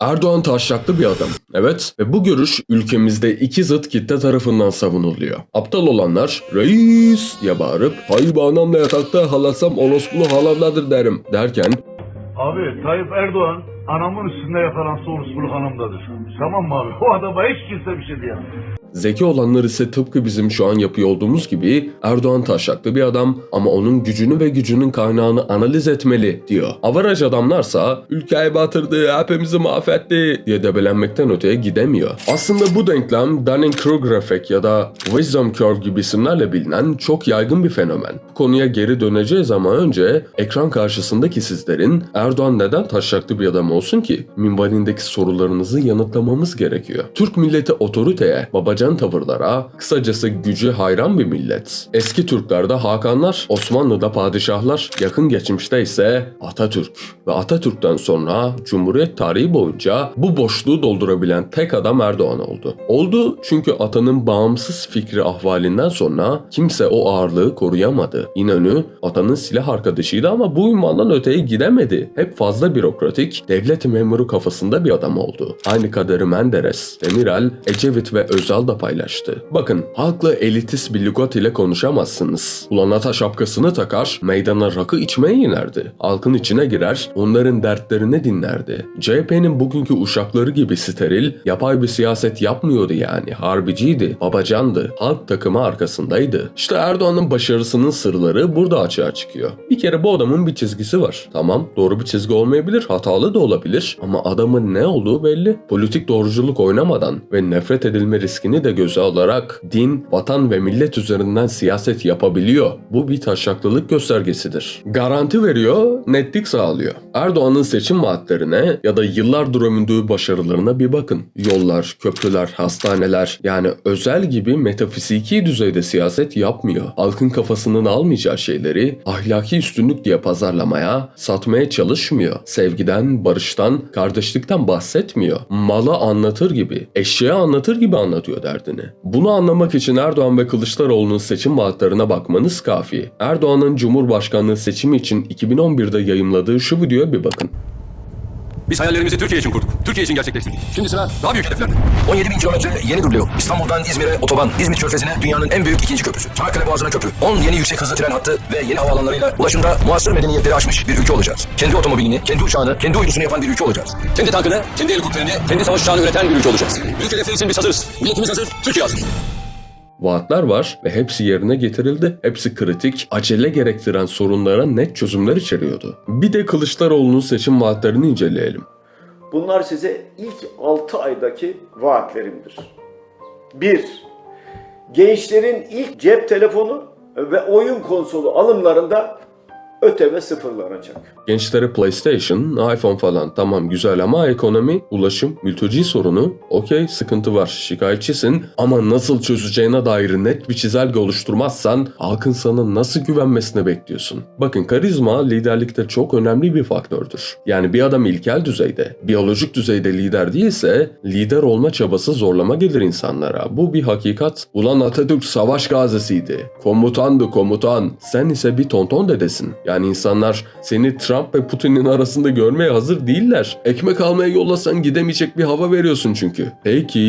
Erdoğan taşraklı bir adam. Evet ve bu görüş ülkemizde iki zıt kitle tarafından savunuluyor. Aptal olanlar reis diye bağırıp bu anamla yatakta halasam orospulu halamdadır derim derken Abi Tayyip Erdoğan anamın üstünde yakalan soruspuluk hanımdadır. Tamam mı abi? O adama hiç kimse bir şey diyemez. Zeki olanlar ise tıpkı bizim şu an yapıyor olduğumuz gibi Erdoğan taşraklı bir adam ama onun gücünü ve gücünün kaynağını analiz etmeli diyor. Avaraj adamlarsa ülkeyi batırdı, hepimizi mahvetti diye debelenmekten öteye gidemiyor. Aslında bu denklem Dunning-Kruger efekt ya da Wisdom Curve gibi isimlerle bilinen çok yaygın bir fenomen. Bu konuya geri döneceğiz ama önce ekran karşısındaki sizlerin Erdoğan neden taşraklı bir adam olsun ki? Minvalindeki sorularınızı yanıtlamamız gerekiyor. Türk milleti otoriteye, babacan tavırlara, kısacası gücü hayran bir millet. Eski Türklerde Hakanlar, Osmanlı'da padişahlar, yakın geçmişte ise Atatürk. Ve Atatürk'ten sonra Cumhuriyet tarihi boyunca bu boşluğu doldurabilen tek adam Erdoğan oldu. Oldu çünkü atanın bağımsız fikri ahvalinden sonra kimse o ağırlığı koruyamadı. İnönü atanın silah arkadaşıydı ama bu ünvandan öteye gidemedi. Hep fazla bürokratik, devlet memuru kafasında bir adam oldu. Aynı kaderi Menderes, Demirel, Ecevit ve Özal da paylaştı. Bakın halkla elitist bir lügat ile konuşamazsınız. Ulan ata şapkasını takar, meydana rakı içmeye inerdi. Halkın içine girer, onların dertlerini dinlerdi. CHP'nin bugünkü uşakları gibi steril, yapay bir siyaset yapmıyordu yani. Harbiciydi, babacandı, halk takımı arkasındaydı. İşte Erdoğan'ın başarısının sırları burada açığa çıkıyor. Bir kere bu adamın bir çizgisi var. Tamam, doğru bir çizgi olmayabilir, hatalı da olabilir ama adamın ne olduğu belli. Politik doğruculuk oynamadan ve nefret edilme riskini de göze alarak din, vatan ve millet üzerinden siyaset yapabiliyor. Bu bir taşaklılık göstergesidir. Garanti veriyor, netlik sağlıyor. Erdoğan'ın seçim vaatlerine ya da yıllardır övündüğü başarılarına bir bakın. Yollar, köprüler, hastaneler yani özel gibi metafiziki düzeyde siyaset yapmıyor. Halkın kafasının almayacağı şeyleri ahlaki üstünlük diye pazarlamaya, satmaya çalışmıyor. Sevgiden, barıştan, kardeşlikten bahsetmiyor. Malı anlatır gibi, eşeğe anlatır gibi anlatıyor derdini. Bunu anlamak için Erdoğan ve Kılıçdaroğlu'nun seçim vaatlerine bakmanız kafi. Erdoğan'ın Cumhurbaşkanlığı seçimi için 2011'de yayımladığı şu videoya bir bakın. Biz hayallerimizi Türkiye için kurduk. Türkiye için gerçekleştirdik. Şimdi sıra daha büyük hedeflerde. 17 bin kilometre yeni dublıyor. İstanbul'dan İzmir'e otoban, İzmit Körfezi'ne dünyanın en büyük ikinci köprüsü. Çanakkale Boğazı'na köprü, 10 yeni yüksek hızlı tren hattı ve yeni havaalanlarıyla ulaşımda muasır medeniyetleri aşmış bir ülke olacağız. Kendi otomobilini, kendi uçağını, kendi uydusunu yapan bir ülke olacağız. Kendi tankını, kendi helikopterini, kendi savaş uçağını üreten bir ülke olacağız. Büyük hedefler için biz hazırız. Milletimiz hazır, Türkiye hazır. Vaatler var ve hepsi yerine getirildi. Hepsi kritik, acele gerektiren sorunlara net çözümler içeriyordu. Bir de Kılıçdaroğlu'nun seçim vaatlerini inceleyelim. Bunlar size ilk 6 aydaki vaatlerimdir. 1. Gençlerin ilk cep telefonu ve oyun konsolu alımlarında ÖTV sıfırlanacak. Gençlere PlayStation, iPhone falan tamam güzel ama ekonomi, ulaşım, mülteci sorunu okey sıkıntı var şikayetçisin ama nasıl çözeceğine dair net bir çizelge oluşturmazsan halkın sana nasıl güvenmesini bekliyorsun. Bakın karizma liderlikte çok önemli bir faktördür. Yani bir adam ilkel düzeyde, biyolojik düzeyde lider değilse lider olma çabası zorlama gelir insanlara. Bu bir hakikat. Ulan Atatürk savaş gazisiydi. Komutandı komutan. Sen ise bir tonton dedesin. Yani insanlar seni Trump ve Putin'in arasında görmeye hazır değiller. Ekmek almaya yollasan gidemeyecek bir hava veriyorsun çünkü. Peki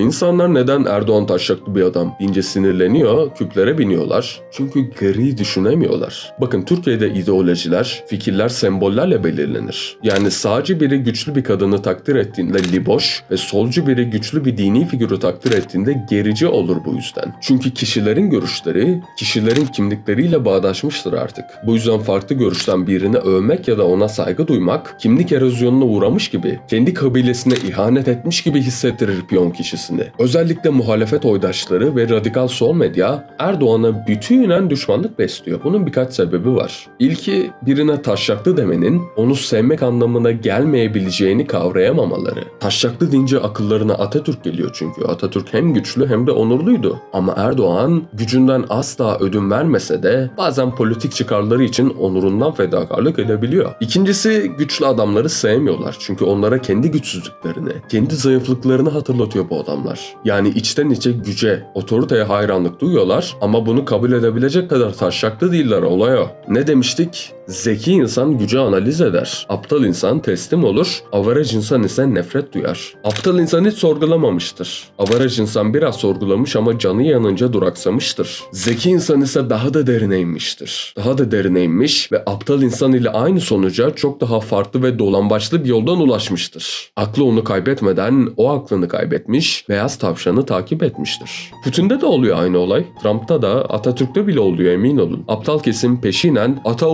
insanlar neden Erdoğan taşraklı bir adam deyince sinirleniyor, küplere biniyorlar? Çünkü gri düşünemiyorlar. Bakın Türkiye'de ideolojiler, fikirler sembollerle belirlenir. Yani sağcı biri güçlü bir kadını takdir ettiğinde liboş ve solcu biri güçlü bir dini figürü takdir ettiğinde gerici olur bu yüzden. Çünkü kişilerin görüşleri, kişilerin kimlikleriyle bağdaşmıştır artık. Bu yüzden farklı görüşten birini övmek ya da ona saygı duymak, kimlik erozyonuna uğramış gibi, kendi kabilesine ihanet etmiş gibi hissettirir piyon kişisini. Özellikle muhalefet oydaşları ve radikal sol medya Erdoğan'a bütünen düşmanlık besliyor. Bunun birkaç sebebi var. İlki birine taşraklı demenin onu sevmek anlamına gelmeyebileceğini kavrayamamaları. Taşraklı deyince akıllarına Atatürk geliyor çünkü. Atatürk hem güçlü hem de onurluydu. Ama Erdoğan gücünden asla ödün vermese de bazen politik çıkarları için onurundan fedakarlık edebiliyor. İkincisi güçlü adamları sevmiyorlar. Çünkü onlara kendi güçsüzlüklerini, kendi zayıflıklarını hatırlatıyor bu adamlar. Yani içten içe güce, otoriteye hayranlık duyuyorlar ama bunu kabul edebilecek kadar taşraklı değiller olay. Ne demiştik? Zeki insan gücü analiz eder. Aptal insan teslim olur. Avaraj insan ise nefret duyar. Aptal insan hiç sorgulamamıştır. Avaraj insan biraz sorgulamış ama canı yanınca duraksamıştır. Zeki insan ise daha da derine inmiştir. Daha da derine inmiş ve aptal insan ile aynı sonuca çok daha farklı ve dolambaçlı bir yoldan ulaşmıştır. Aklı onu kaybetmeden o aklını kaybetmiş, beyaz tavşanı takip etmiştir. Putin'de de oluyor aynı olay. Trump'ta da Atatürk'te bile oluyor emin olun. Aptal kesim peşinen ata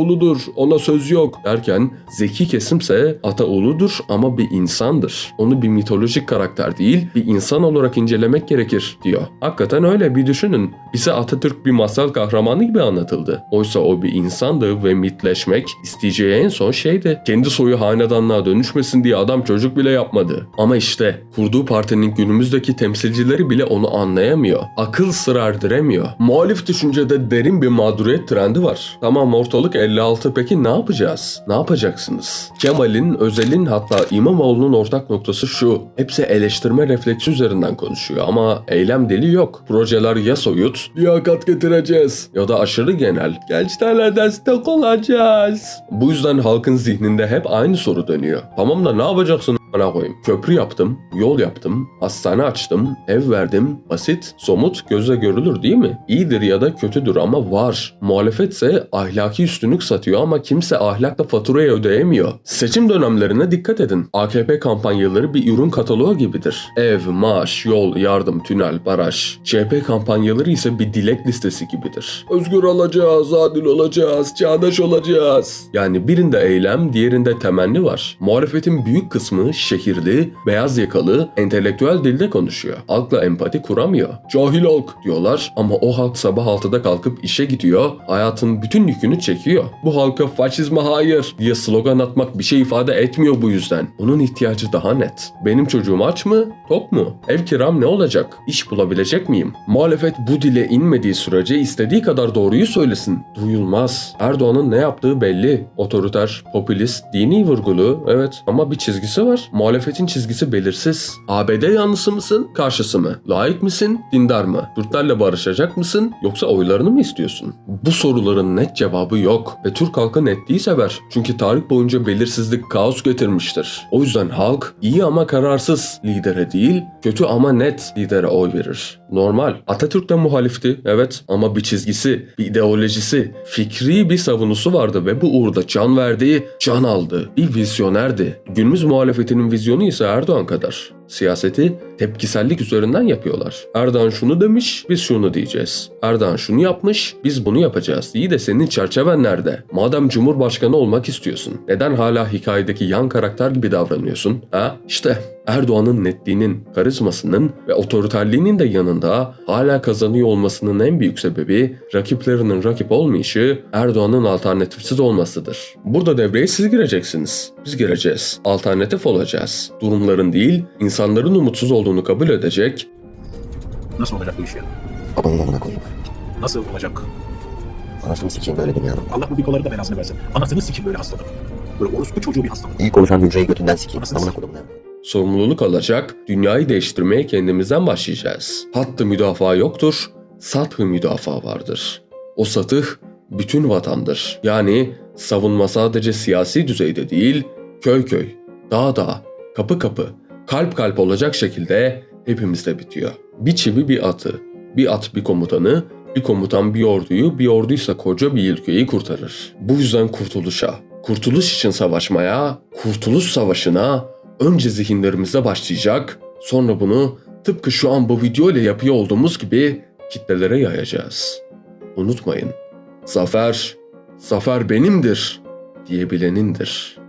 ona söz yok derken zeki kesimse ata uludur ama bir insandır. Onu bir mitolojik karakter değil, bir insan olarak incelemek gerekir diyor. Hakikaten öyle bir düşünün. Bize Atatürk bir masal kahramanı gibi anlatıldı. Oysa o bir insandı ve mitleşmek isteyeceği en son şeydi. Kendi soyu hanedanlığa dönüşmesin diye adam çocuk bile yapmadı. Ama işte kurduğu partinin günümüzdeki temsilcileri bile onu anlayamıyor. Akıl sır erdiremiyor. Muhalif düşüncede derin bir mağduriyet trendi var. Tamam ortalık 56 peki ne yapacağız? Ne yapacaksınız? Kemal'in, Özel'in hatta İmamoğlu'nun ortak noktası şu. Hepsi eleştirme refleksi üzerinden konuşuyor ama eylem dili yok. Projeler ya soyut, liyakat getireceğiz ya da aşırı genel. Gençlerle destek olacağız. Bu yüzden halkın zihninde hep aynı soru dönüyor. Tamam da ne yapacaksın bana koyayım. Köprü yaptım, yol yaptım, hastane açtım, ev verdim. Basit, somut, gözle görülür değil mi? İyidir ya da kötüdür ama var. Muhalefetse ahlaki üstünlük satıyor ama kimse ahlakla faturayı ödeyemiyor. Seçim dönemlerine dikkat edin. AKP kampanyaları bir ürün kataloğu gibidir. Ev, maaş, yol, yardım, tünel, baraj. CHP kampanyaları ise bir dilek listesi gibidir. Özgür olacağız, adil olacağız, çağdaş olacağız. Yani birinde eylem, diğerinde temenni var. Muhalefetin büyük kısmı şehirli, beyaz yakalı, entelektüel dilde konuşuyor. Halkla empati kuramıyor. Cahil halk diyorlar ama o halk sabah 6'da kalkıp işe gidiyor, hayatın bütün yükünü çekiyor. Bu halka faşizme hayır diye slogan atmak bir şey ifade etmiyor bu yüzden. Onun ihtiyacı daha net. Benim çocuğum aç mı? Tok mu? Ev kiram ne olacak? İş bulabilecek miyim? Muhalefet bu dile inmediği sürece istediği kadar doğruyu söylesin. Duyulmaz. Erdoğan'ın ne yaptığı belli. Otoriter, popülist, dini vurgulu evet ama bir çizgisi var. Muhalefetin çizgisi belirsiz. ABD yanlısı mısın, karşısı mı? Layık misin, dindar mı? Kürtlerle barışacak mısın yoksa oylarını mı istiyorsun? Bu soruların net cevabı yok ve Türk halkı netliği sever. Çünkü tarih boyunca belirsizlik kaos getirmiştir. O yüzden halk iyi ama kararsız lidere değil, kötü ama net lidere oy verir. Normal. Atatürk de muhalifti evet ama bir çizgisi, bir ideolojisi, fikri bir savunusu vardı ve bu uğurda can verdiği, can aldı. Bir vizyonerdi. Günümüz muhalefetinin vizyonu ise Erdoğan kadar. Siyaseti tepkisellik üzerinden yapıyorlar. Erdoğan şunu demiş, biz şunu diyeceğiz. Erdoğan şunu yapmış, biz bunu yapacağız. İyi de senin çerçeven nerede? Madem Cumhurbaşkanı olmak istiyorsun, neden hala hikayedeki yan karakter gibi davranıyorsun? Ha? İşte Erdoğan'ın netliğinin, karizmasının ve otoriterliğinin de yanında hala kazanıyor olmasının en büyük sebebi rakiplerinin rakip olmayışı Erdoğan'ın alternatifsiz olmasıdır. Burada devreye siz gireceksiniz. Biz gireceğiz. Alternatif olacağız. Durumların değil, insanların umutsuz olduğunu kabul edecek, Nasıl olacak bu iş ya? Babanın amına koyayım. Nasıl olacak? Anasını sikeyim böyle dünyanın. Allah bu bikoları da belasını versin. Anasını sikim böyle hastalık. Böyle orospu çocuğu bir hastalık. İyi konuşan hücreyi götünden sikeyim. Anasını Amına sikeyim. Sorumluluk alacak, dünyayı değiştirmeye kendimizden başlayacağız. Hattı müdafaa yoktur, sathı müdafaa vardır. O satıh bütün vatandır. Yani savunma sadece siyasi düzeyde değil, köy köy, dağ dağ, kapı kapı, kalp kalp olacak şekilde hepimizde bitiyor. Bir çivi bir atı, bir at bir komutanı, bir komutan bir orduyu, bir orduysa koca bir ülkeyi kurtarır. Bu yüzden kurtuluşa, kurtuluş için savaşmaya, kurtuluş savaşına önce zihinlerimizde başlayacak, sonra bunu tıpkı şu an bu video ile yapıyor olduğumuz gibi kitlelere yayacağız. Unutmayın, zafer, zafer benimdir diyebilenindir.